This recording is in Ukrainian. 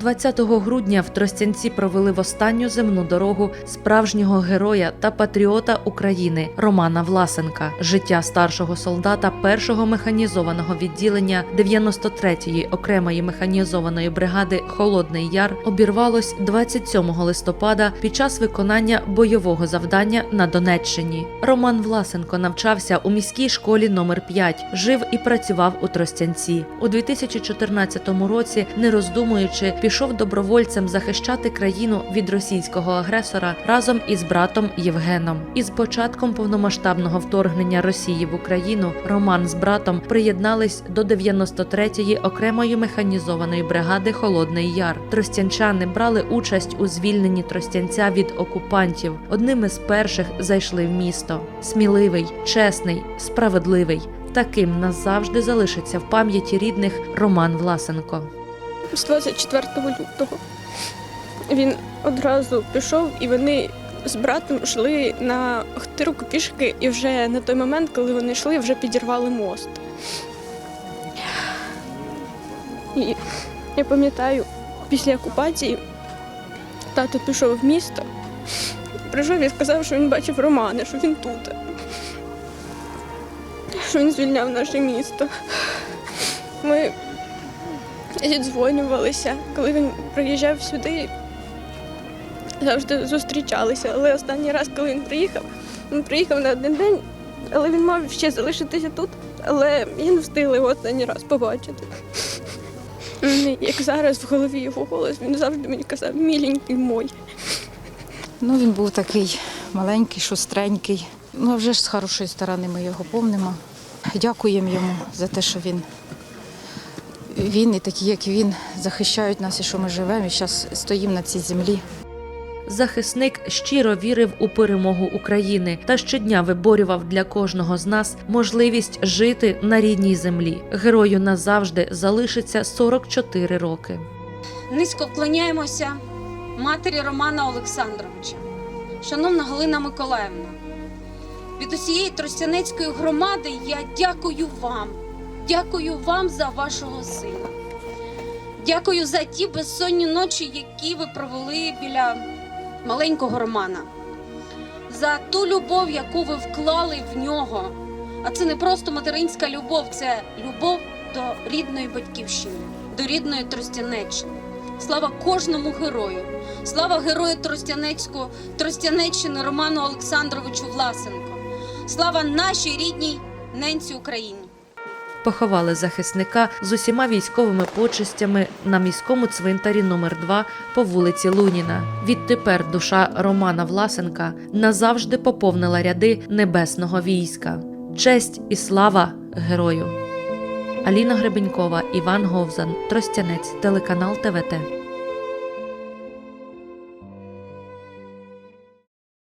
20 грудня в Тростянці провели в останню земну дорогу справжнього героя та патріота України Романа Власенка. Життя старшого солдата першого механізованого відділення 93-ї окремої механізованої бригади Холодний Яр обірвалось 27 листопада під час виконання бойового завдання на Донеччині. Роман Власенко навчався у міській школі номер 5 жив і працював у Тростянці. У 2014 році, не роздумуючи, пішов добровольцем захищати країну від російського агресора разом із братом Євгеном. Із початком повномасштабного вторгнення Росії в Україну Роман з братом приєднались до 93-ї окремої механізованої бригади Холодний Яр. Тростянчани брали участь у звільненні Тростянця від окупантів. Одним із перших зайшли в місто. Сміливий, чесний, справедливий. Таким назавжди залишиться в пам'яті рідних Роман Власенко. З 24 лютого. Він одразу пішов, і вони з братом йшли на Хтирку пішки, і вже на той момент, коли вони йшли, вже підірвали мост. І я пам'ятаю, після окупації тато пішов в місто, прийшов і сказав, що він бачив Романа, що він тут, що він звільняв наше місто. Ми зідзвонювалися. Коли він приїжджав сюди, завжди зустрічалися. Але останній раз, коли він приїхав, він приїхав на один день, але він мав ще залишитися тут, але я не встигла його останній раз побачити. Як зараз в голові його голос, він завжди мені казав, міленький мой. Ну, він був такий маленький, шустренький. Ну, вже ж з хорошої сторони ми його помнимо. Дякуємо йому за те, що він, він і такі, як він, захищають нас і що ми живемо, і зараз стоїмо на цій землі. Захисник щиро вірив у перемогу України та щодня виборював для кожного з нас можливість жити на рідній землі. Герою назавжди залишиться 44 роки. Низько вклоняємося матері Романа Олександровича. Шановна Галина Миколаївна, від усієї Тростянецької громади я дякую вам. Дякую вам за вашого сина. Дякую за ті безсонні ночі, які ви провели біля маленького Романа, за ту любов, яку ви вклали в нього. А це не просто материнська любов, це любов до рідної батьківщини, до рідної Тростянеччини. Слава кожному герою! Слава герою Тростянецького, Тростянеччини Роману Олександровичу Власенко! Слава нашій рідній ненці Україні! Поховали захисника з усіма військовими почестями на міському цвинтарі номер 2 по вулиці Луніна. Відтепер душа Романа Власенка назавжди поповнила ряди небесного війська. Честь і слава герою. Аліна Гребенькова, Іван Говзан, Тростянець, телеканал ТВТ.